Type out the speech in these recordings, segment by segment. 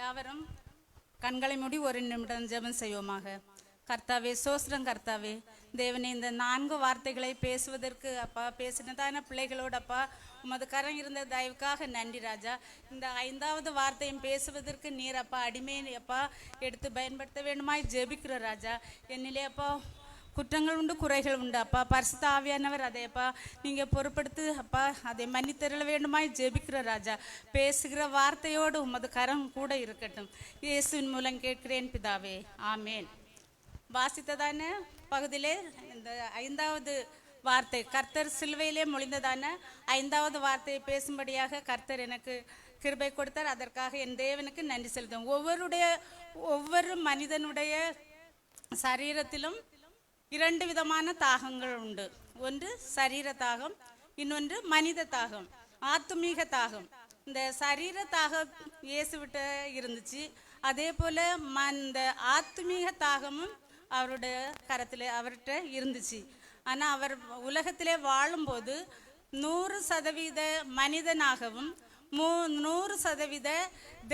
யாவரும் கண்களை மூடி ஒரு நிமிடம் ஜெபம் செய்வோமாக. கர்த்தாவே சோஸ்ரம் கர்த்தாவே தேவனே இந்த நான்கு வார்த்தைகளை பேசுவதற்கு அப்பா பேசினதான பிள்ளைகளோடு அப்பா உமது கரம் இருந்த தயவுக்காக நன்றி ராஜா. இந்த ஐந்தாவது வார்த்தையும் பேசுவதற்கு நீர் அப்பா அடிமை அப்பா எடுத்து பயன்படுத்த வேண்டுமாய் ஜெபிக்கிற ராஜா. என்னிலே அப்பா குற்றங்கள் உண்டு குறைகள் உண்டு. அப்பா பரிசுத்த ஆவியானவர் அதை அப்பா. நீங்கள் பொறுப்படுத்து அப்பா அதை மன்னித்தரல வேண்டுமாய் ஜெபிக்கிற ராஜா. பேசுகிற வார்த்தையோடு உமது கரம் கூட இருக்கட்டும். இயேசுவின் மூலம் கேட்கிறேன் பிதாவே. ஆமேன். வாசித்ததான பகுதியிலே இந்த ஐந்தாவது வார்த்தை கர்த்தர் சிலுவையிலே மொழிந்ததான ஐந்தாவது வார்த்தையை பேசும்படியாக கர்த்தர் எனக்கு கிருபை கொடுத்தார். அதற்காக என் தேவனுக்கு நன்றி செலுத்தும் ஒவ்வொருடைய ஒவ்வொரு மனிதனுடைய சரீரத்திலும் இரண்டு விதமான தாகங்கள் உண்டு. ஒன்று சரீர தாகம் இன்னொன்று மனித தாகம் ஆத்மீக தாகம். இந்த சரீர தாகம் இயேசுவிட்ட இருந்துச்சு. அதே போல் ம இந்த ஆத்மீக தாகமும் அவருடைய கரத்தில் அவர்கிட்ட இருந்துச்சு. ஆனால் அவர் உலகத்திலே வாழும்போது நூறு சதவீத மனிதனாகவும் மூ நூறு சதவீத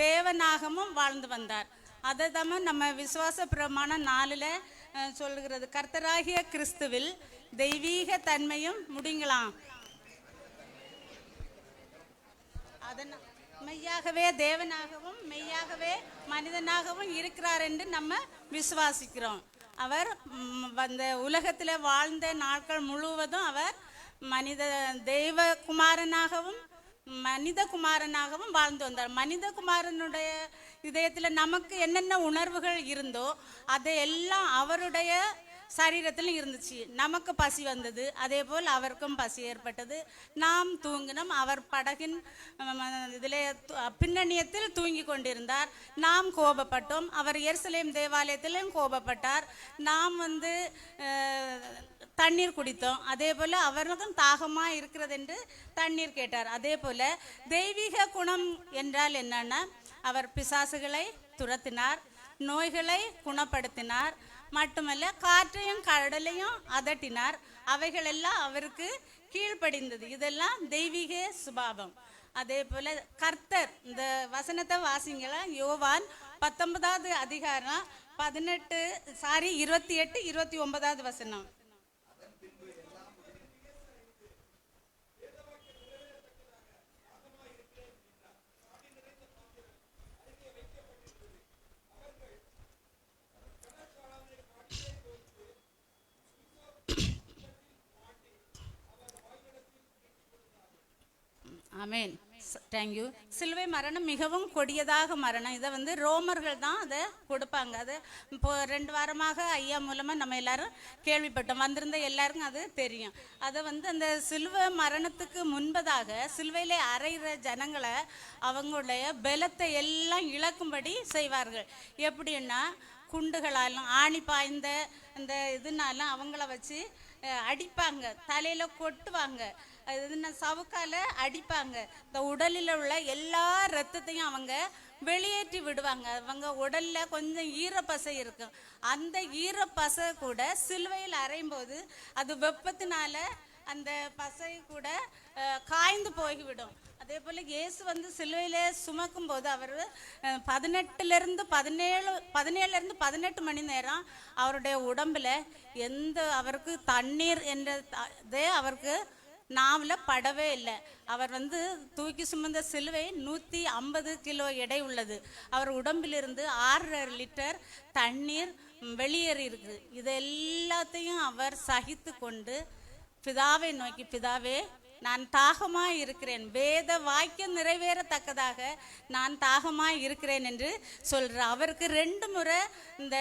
தேவனாகவும் வாழ்ந்து வந்தார். அதை தான் நம்ம விசுவாச பிரமாணம் நாலில் சொல்கிறது கர்த்தராகிய கிறிஸ்துவில் தெய்வீக தன்மையும் முடிங்களாம். அதன் மெய்யாகவே தேவனாகவும் மெய்யாகவே மனிதனாகவும் இருக்கிறார் என்று நம்ம விசுவாசிக்கிறோம். அவர் அந்த உலகத்தில் வாழ்ந்த நாட்கள் முழுவதும் அவர் மனித தெய்வ குமாரனாகவும் மனித குமாரனாகவும் வாழ்ந்து வந்தார். மனித குமாரனுடைய இதயத்தில் நமக்கு என்னென்ன உணர்வுகள் இருந்தோ அதை எல்லாம் அவருடைய சரீரத்திலும் இருந்துச்சு. நமக்கு பசி வந்தது அதே போல் அவருக்கும் பசி ஏற்பட்டது. நாம் தூங்கினோம். அவர் படகின் இதில் பின்னணியத்தில் தூங்கி கொண்டிருந்தார். நாம் கோபப்பட்டோம். அவர் எருசலேம் தேவாலயத்திலும் கோபப்பட்டார். நாம் வந்து தண்ணீர் குடித்தோம். அதே போல் அவருக்கும் தாகமாக இருக்கிறது என்று தண்ணீர் கேட்டார். அதே போல் தெய்வீக குணம் என்றால் என்னன்னா? அவர் பிசாசுகளை துரத்தினார் நோய்களை குணப்படுத்தினார் மட்டுமல்ல காற்றையும் கடலையும் அதட்டினார். அவைகளெல்லாம் அவருக்கு கீழ்ப்படிந்தது. இதெல்லாம் தெய்வீக சுபாவம். அதே போல கர்த்தர் இந்த வசனத்தை வாசிங்களா? யோவான் பத்தொன்பதாவது அதிகாரம் பதினெட்டு சாரி இருபத்தி எட்டு இருபத்தி ஒன்பதாவது வசனம். ஆமேன் தேங்க்யூ சிலுவை மரணம் மிகவும் கொடியதாக மரணம். இதை வந்து ரோமர்கள் தான் அதை கொடுப்பாங்க. அது இப்போ ரெண்டு வாரமாக ஐயா மூலமாக நம்ம எல்லாரும் கேள்விப்பட்டோம். வந்திருந்த எல்லாருக்கும் அது தெரியும். அதை வந்து அந்த சிலுவை மரணத்துக்கு முன்பதாக சிலுவையில் அறையிற ஜனங்களை அவங்களுடைய பலத்தை எல்லாம் இழக்கும்படி செய்வார்கள். எப்படின்னா குண்டுகளாலும் ஆணி பாய்ந்த அந்த இதுனாலும் அவங்கள வச்சு அடிப்பாங்க. தலையில் கொட்டுவாங்க. என்ன சவுக்கால அடிப்பாங்க. இந்த உடலில் உள்ள எல்லா ரத்தத்தையும் அவங்க வெளியேற்றி விடுவாங்க. அவங்க உடல்ல கொஞ்சம் ஈரப்பசை இருக்கும். அந்த ஈரப்பசை கூட சிலுவையில் அரையும் போது அது வெப்பத்தினால அந்த பசை கூட காய்ந்து போய்விடும். அதே போல் இயேசு வந்து சிலுவையில் சுமக்கும் போது அவர் பதினெட்டுலேருந்து பதினேழு பதினேழுலேருந்து பதினெட்டு மணி நேரம் அவருடைய உடம்பில் எந்த அவருக்கு தண்ணீர் என்ற இதே அவருக்கு நாவில் படவே இல்லை. அவர் வந்து தூக்கி சுமந்த சிலுவை நூற்றி ஐம்பது கிலோ எடை உள்ளது. அவர் உடம்பிலிருந்து ஆறரை லிட்டர் தண்ணீர் வெளியேறி இருக்குது இது எல்லாத்தையும் அவர் சகித்து கொண்டு பிதாவை நோக்கி பிதாவே நான் தாகமாக இருக்கிறேன். வேத வாக்கியம் நிறைவேறத்தக்கதாக நான் தாகமாக இருக்கிறேன் என்று சொல்கிற அவருக்கு ரெண்டு முறை இந்த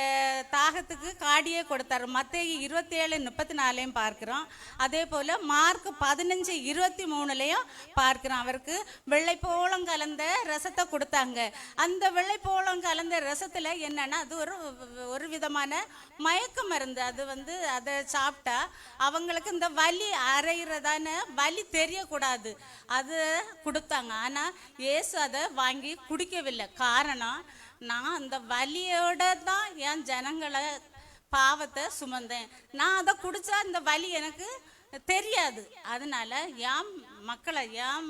தாகத்துக்கு காடியே கொடுத்தார். மத்திய இருபத்தி ஏழு முப்பத்தி நாலையும் பார்க்குறோம். அதே போல் மார்க் பதினஞ்சு இருபத்தி மூணுலையும் பார்க்குறோம். அவருக்கு வெள்ளைப்போளம் கலந்த ரசத்தை கொடுத்தாங்க. அந்த வெள்ளைப்போளம் கலந்த ரசத்தில் என்னென்னா அது ஒரு ஒரு விதமான மயக்க மருந்து. அது வந்து அதை சாப்பிட்டா அவங்களுக்கு இந்த வலி அரைகிறதான வலி தெரியக்கூடாது. அது கொடுத்தாங்க. ஆனால் இயேசு அதை வாங்கி குடிக்கவில்லை. காரணம் நான் அந்த வலியோட தான் என் ஜனங்களை பாவத்தை சுமந்தேன். நான் அதை குடித்தா இந்த வலி எனக்கு தெரியாது. அதனால என் மக்களை என்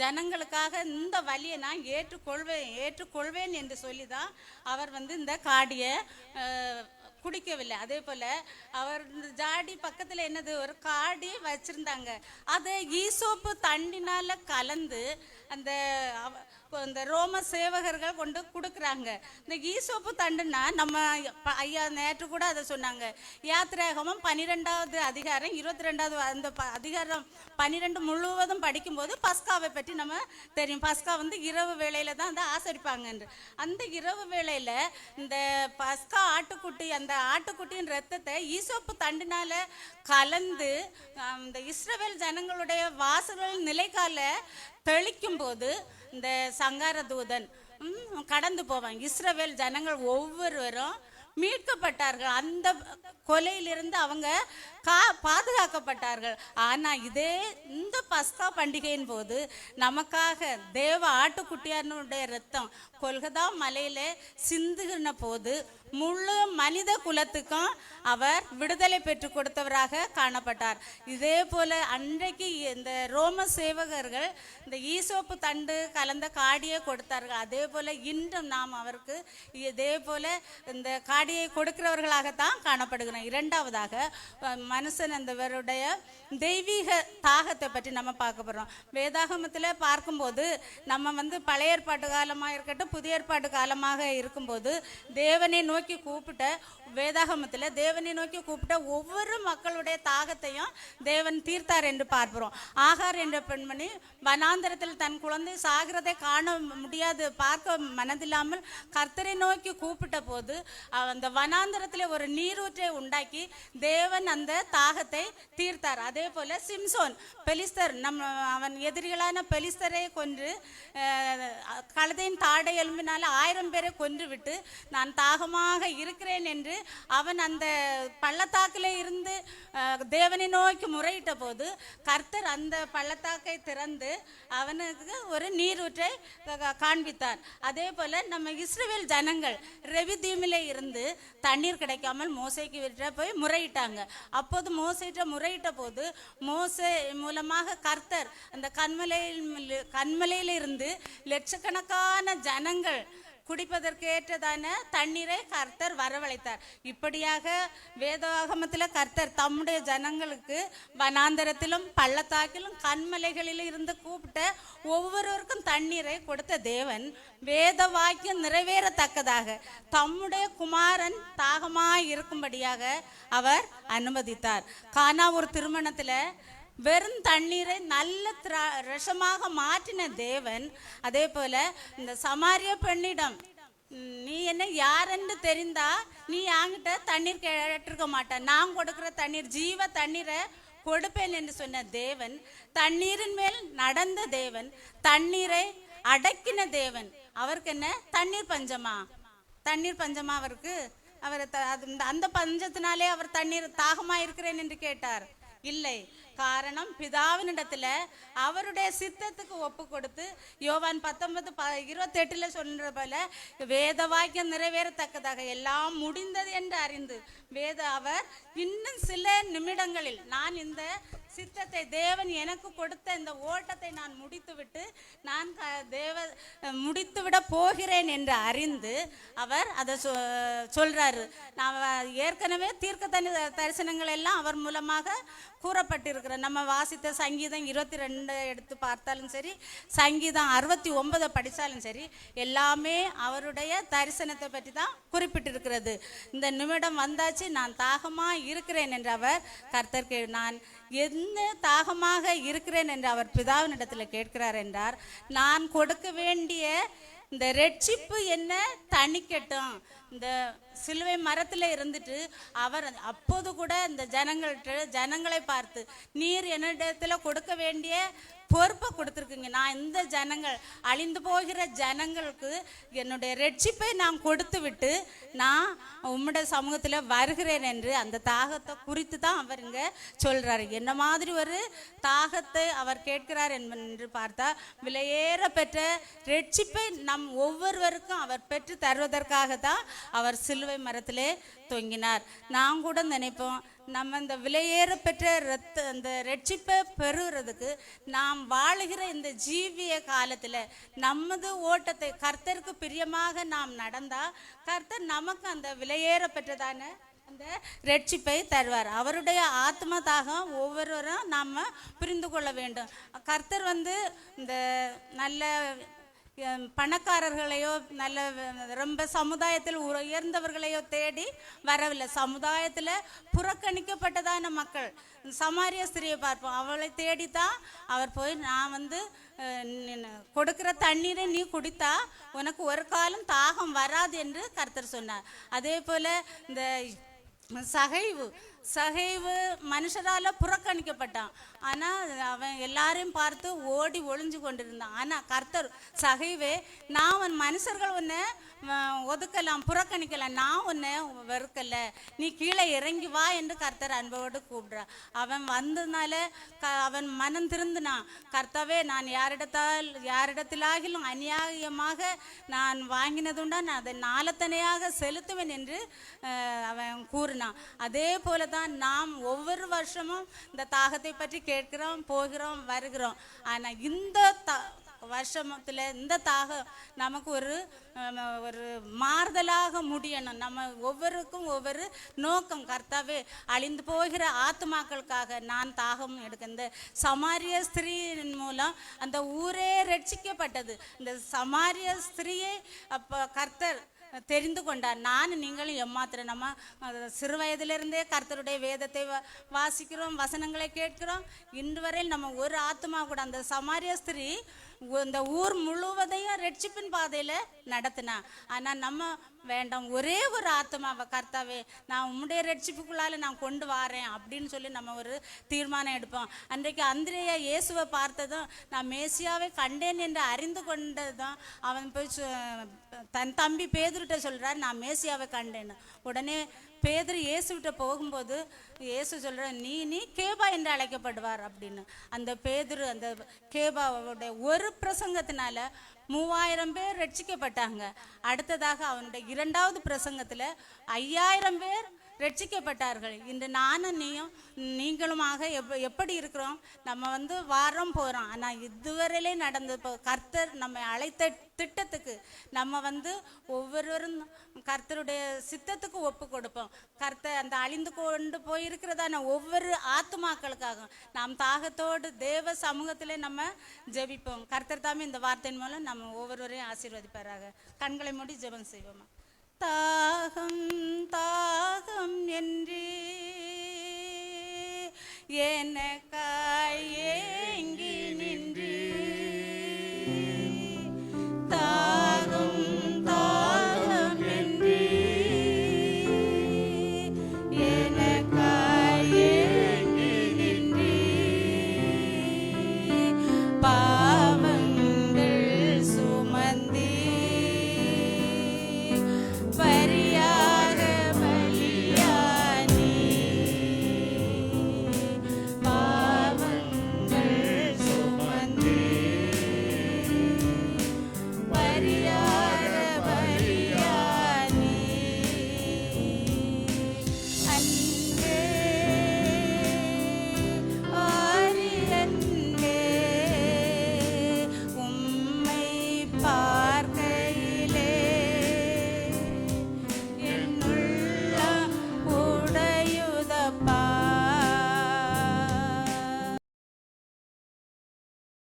ஜனங்களுக்காக இந்த வழியை நான் ஏற்றுக்கொள்வேன் ஏற்றுக்கொள்வேன் என்று சொல்லி தான் அவர் வந்து இந்த காடியை குடிக்கவில்லை. அதே போல அவர் இந்த ஜாடி பக்கத்துல என்னது ஒரு காடி வச்சிருந்தாங்க. அதை ஈசோப்பு தண்ணினால் கலந்து அந்த அவ- இப்போ இந்த ரோம சேவகர்கள் கொண்டு கொடுக்குறாங்க. இந்த ஈசோப்பு தண்டுன்னா நம்ம ப- ஐயா நேற்று கூட அதை சொன்னாங்க. யாத்ரேகமும் பன்னிரெண்டாவது அதிகாரம் இருபத்தி ரெண்டாவது அந்த ப- அதிகாரம் பன்னிரெண்டு முழுவதும் படிக்கும்போது பஸ்காவை பற்றி நம்ம தெரியும். பஸ்கா வந்து இரவு வேளையில தான் வந்து ஆசரிப்பாங்கன்று. அந்த இரவு வேளையில இந்த பஸ்கா ஆட்டுக்குட்டி அந்த ஆட்டுக்குட்டியின் ரத்தத்தை ஈசோப்பு தண்டுனால கலந்து இந்த இஸ்ரவேல் ஜனங்களுடைய வாசல்கள் நிலைக்கால தெளிக்கும் போது இந்த சங்கார தூதன் கடந்து போவாங்க. இஸ்ரவேல் ஜனங்கள் ஒவ்வொருவரும் மீட்கப்பட்டார்கள். அந்த கொலையிலிருந்து அவங்க கா பாதுகாக்கப்பட்டார்கள். ஆனால் இதே இந்த பஸ்கா பண்டிகையின் போது நமக்காக தேவ ஆட்டுக்குட்டியானுடைய ரத்தம் கொல்கதா மலையில சிந்துகின போது முழு மனித குலத்துக்கும் அவர் விடுதலை பெற்று கொடுத்தவராக காணப்பட்டார். இதே போல அன்றைக்கு இந்த ரோம சேவகர்கள் இந்த ஈசோப்பு தண்டு கலந்த காடியை கொடுத்தார்கள். அதே போல இன்றும் நாம் அவருக்கு இதே போல இந்த காடியை கொடுக்கிறவர்களாகத்தான் காணப்படுகிறோம். இரண்டாவதாக மனுஷன் அந்தவருடைய தெய்வீக தாகத்தை பற்றி நம்ம பார்க்க போகிறோம் வேதாகமத்தில் பார்க்கும்போது நம்ம வந்து பழைய ஏற்பாட்டு காலமாக இருக்கட்டும் புதிய ஏற்பாட்டு காலமாக இருக்கும்போது தேவனை நோக்கி கூப்பிட்ட வேதாகமத்தில் தேவனை நோக்கி கூப்பிட்ட ஒவ்வொரு மக்களுடைய தாகத்தையும் தேவன் தீர்த்தார் என்று பார்க்கிறோம். ஆகார் என்ற பெண்மணி வனாந்தரத்தில் தன் குழந்தை சாகிறதை காண முடியாது பார்க்க மனதில்லாமல் கர்த்தரை நோக்கி கூப்பிட்ட போது அந்த வனாந்தரத்தில் ஒரு நீரூற்றை உண்டாக்கி தேவன் அந்த தாகத்தை தீர்த்தார். அதே போல சிம்சோன் பெலிஸ்தர் நம்ம அவன் எதிரிகளான பெலிஸ்தரை கொன்று கழுதையின் தாடை எலும்பினால ஆயிரம் பேரை கொன்றுவிட்டு நான் தாகமாக இருக்கிறேன் என்று அவன் அந்த பள்ளத்தாக்கில் இருந்து தேவனை நோக்கி முறையிட்ட போது கர்த்தர் அந்த பள்ளத்தாக்கை திறந்து அவனுக்கு ஒரு நீரூற்றை காண்பித்தார். அதே போல நம்ம இஸ்ரேல் ஜனங்கள் ரெவிதீமில் இருந்து தண்ணீர் கிடைக்காமல் மோசைக்கு விட்ட போய் முறையிட்டாங்க. அப்போது மோசைட்ட முறையிட்ட போது மோசை மூலமாக கர்த்தர் அந்த கண்மலையில் கண்மலையில் இருந்து லட்சக்கணக்கான ஜனங்கள் குடிப்பதற்கு ஏற்றதான தண்ணீரை கர்த்தர் வரவழைத்தார். இப்படியாக வேதாகமத்தில் கர்த்தர் தம்முடைய ஜனங்களுக்கு வனாந்தரத்திலும் பள்ளத்தாக்கிலும் கண்மலைகளில் இருந்து கூப்பிட்ட ஒவ்வொருவருக்கும் தண்ணீரை கொடுத்த தேவன் வேத வாக்கியம் நிறைவேறத்தக்கதாக தம்முடைய குமாரன் தாகமாக இருக்கும்படியாக அவர் அனுமதித்தார். கானா ஒரு திருமணத்தில் வெறும் தண்ணீரை நல்ல ரசமாக மாற்றின தேவன் அதே போல இந்த சமாரிய பெண்ணிடம் நீ என்ன யாருன்னு தெரிந்தா நீ என்கிட்ட தண்ணீர் கேட்டிருக்க மாட்ட நான் கொடுக்குற தண்ணீர் ஜீவ தண்ணீரை கொடுப்பேன் என்று சொன்ன தேவன் தண்ணீரின் மேல் நடந்த தேவன் தண்ணீரை அடக்கின தேவன். அவருக்கு என்ன? தண்ணீர் பஞ்சமா? தண்ணீர் பஞ்சமா அவருக்கு? அவர் த- அது- இந்த- அந்த பஞ்சத்தினாலே அவர் தண்ணீர் தாகமா இருக்கிறேன் என்று கேட்டார். இல்லை காரணம் பிதாவினிடத்துல அவருடைய சித்தத்துக்கு ஒப்பு கொடுத்து யோவான் பத்தொன்பது ப இருபத்தெட்டில் சொல்ற போல வேத வாக்கியம் நிறைவேறத்தக்கதாக எல்லாம் முடிந்தது என்று அறிந்து வேத அவர் இன்னும் சில நிமிடங்களில் நான் இந்த சித்தத்தை தேவன் எனக்கு கொடுத்த இந்த ஓட்டத்தை நான் முடித்துவிட்டு நான் க- தேவ முடித்துவிட போகிறேன் என்று அறிந்து அவர் அதை சொ சொல்கிறாரு நான் ஏற்கனவே தீர்க்க தரிசனங்கள் எல்லாம் அவர் மூலமாக இருக்கிறோம் நம்ம வாசித்த சங்கீதம் இருபத்தி ரெண்டு எடுத்து பார்த்தாலும் சரி சங்கீதம் அறுபத்தி ஒன்பதை படித்தாலும் சரி எல்லாமே அவருடைய தரிசனத்தை பற்றி தான் குறிப்பிட்டிருக்கிறது. இந்த நிமிடம் வந்தாச்சு நான் தாகமாக இருக்கிறேன் என்று அவர் கர்த்தர் நான் என்ன தாகமாக இருக்கிறேன் என்று அவர் பிதாவினிடத்தில் கேட்கிறார் என்றார். நான் கொடுக்க வேண்டிய இந்த ரெட்சிப்பு என்ன? தணிக்கட்டும் இந்த சிலுவை மரத்தில் இருந்துட்டு அவர் அப்போது கூட இந்த ஜனங்கள்கிட்ட ஜனங்களை பார்த்து நீர் என்னிடத்தில் கொடுக்க வேண்டிய பொறுப்பை கொடுத்துருக்குங்க. நான் இந்த ஜனங்கள் அழிந்து போகிற ஜனங்களுக்கு என்னுடைய ரட்சிப்பை நான் கொடுத்து விட்டு நான் உம்முடைய சமூகத்தில் வருகிறேன் என்று அந்த தாகத்தை குறித்து தான் அவர் இங்கே சொல்கிறாரு என்ன மாதிரி ஒரு தாகத்தை அவர் கேட்கிறார் என்று பார்த்தா விலையேற பெற்ற ரட்சிப்பை நம் ஒவ்வொருவருக்கும் அவர் பெற்று தருவதற்காக தான் அவர் சிலுவை மரத்திலே தொங்கினார். நான் கூட நினைப்போம் நம்ம இந்த விலையேற பெற்ற ரத்த அந்த ரட்சிப்பை பெறுகிறதுக்கு நாம் வாழுகிற இந்த ஜீவிய காலத்தில் நமது ஓட்டத்தை கர்த்தருக்கு பிரியமாக நாம் நடந்தால் கர்த்தர் நமக்கு அந்த விலையேற பெற்றதான அந்த ரட்சிப்பை தருவார். அவருடைய ஆத்ம தாகம் ஒவ்வொருவரும் நாம் புரிந்து கொள்ள வேண்டும். கர்த்தர் வந்து இந்த நல்ல பணக்காரர்களையோ நல்ல ரொம்ப சமுதாயத்தில் உயர்ந்தவர்களையோ தேடி வரவில்லை. சமுதாயத்தில் புறக்கணிக்கப்பட்டதான மக்கள். சமாரிய ஸ்திரியை பார்ப்போம். அவளை தேடித்தான் அவர் போய் நான் வந்து கொடுக்குற கொடுக்கிற தண்ணீரை நீ குடித்தா உனக்கு ஒரு காலம் தாகம் வராது என்று கருத்தர் சொன்னார். அதே போல் இந்த சகைவு சகைவு மனுஷரால் புறக்கணிக்கப்பட்டான். ஆனால் அவன் எல்லாரையும் பார்த்து ஓடி ஒளிஞ்சு கொண்டிருந்தான். ஆனால் கர்த்தர் சகைவே நான் உன் மனுஷர்கள் உன்னை ஒதுக்கலாம் புறக்கணிக்கலாம். நான் உன்னை வெறுக்கலை. நீ கீழே இறங்கி வா என்று கர்த்தர் அன்போடு கூப்பிடுறா அவன் வந்ததுனால க அவன் மனம் திருந்தினான். கர்த்தாவே நான் யாரிடத்தால் யாரிடத்திலாகிலும் அநியாயமாக நான் வாங்கினதுண்டா நான் அதை நாளத்தனையாக செலுத்துவேன் என்று அவன் கூறினான். அதே போல தான் நாம் ஒவ்வொரு வருஷமும் இந்த தாகத்தை பற்றி கேட்கிறோம் போகிறோம் வருகிறோம். ஆனால் இந்த த வருஷத்தில் இந்த தாகம் நமக்கு ஒரு ஒரு மாறுதலாக முடியணும். நம்ம ஒவ்வொருக்கும் ஒவ்வொரு நோக்கம். கர்த்தாவே அழிந்து போகிற ஆத்மாக்களுக்காக நான் தாகம் எடுக்க இந்த சமாரிய ஸ்திரீயின் மூலம் அந்த ஊரே ரட்சிக்கப்பட்டது. இந்த சமாரிய ஸ்திரீயை அப்போ கர்த்தர் தெரிந்து கொண்டார். நான் நீங்களும் எம்மாத்திரம் நம்ம சிறு வயதிலிருந்தே கர்த்தருடைய வேதத்தை வாசிக்கிறோம் வசனங்களை கேட்கிறோம். இன்று வரையில் நம்ம ஒரு ஆத்மா கூட அந்த சமாரிய ஸ்திரீ இந்த ஊர் முழுவதையும் ரட்சிப்பின் பாதையில் நடத்தினா. ஆனால் நம்ம வேண்டாம். ஒரே ஒரு ஆத்மாவை கர்த்தாவே நான் உம்முடைய ரட்சிப்புக்குள்ளால நான் கொண்டு வாரேன் அப்படின்னு சொல்லி நம்ம ஒரு தீர்மானம் எடுப்போம். அன்றைக்கு அந்திரையா இயேசுவை பார்த்ததும் நான் மேசியாவை கண்டேன் என்று அறிந்து கொண்டதும் அவன் போய் தன் தம்பி பேதுருட்ட சொல்கிறார் நான் மேசியாவை கண்டேன்னு. உடனே பேதர் இயேசுகிட்ட போகும்போது இயேசு சொல்கிற நீ நீ கேபா என்று அழைக்கப்படுவார் அப்படின்னு. அந்த பேதர் அந்த கேபாவோட ஒரு பிரசங்கத்தினால மூவாயிரம் பேர் ரட்சிக்கப்பட்டாங்க. அடுத்ததாக அவனுடைய இரண்டாவது பிரசங்கத்தில் ஐயாயிரம் பேர் ரட்சிக்கப்பட்டார்கள். இன்று நானும் நீயும் நீங்களுமாக எப் எப்படி இருக்கிறோம்? நம்ம வந்து வாரம் போகிறோம் ஆனால் இதுவரையிலே நடந்த இப்போ கர்த்தர் நம்ம அழைத்த திட்டத்துக்கு நம்ம வந்து ஒவ்வொருவரும் கர்த்தருடைய சித்தத்துக்கு ஒப்பு கொடுப்போம். கர்த்தர் அந்த அழிந்து கொண்டு போயிருக்கிறதான ஒவ்வொரு ஆத்துமாக்களுக்காகவும் நாம் தாகத்தோடு தேவ சமூகத்திலே நம்ம ஜெபிப்போம். கர்த்தர் தாமே இந்த வார்த்தையின் மூலம் நம்ம ஒவ்வொருவரையும் ஆசீர்வதிப்பாராக. கண்களை மூடி ஜெபம் செய்வோமா? தாகம் தாகம் என்று எனக்காயே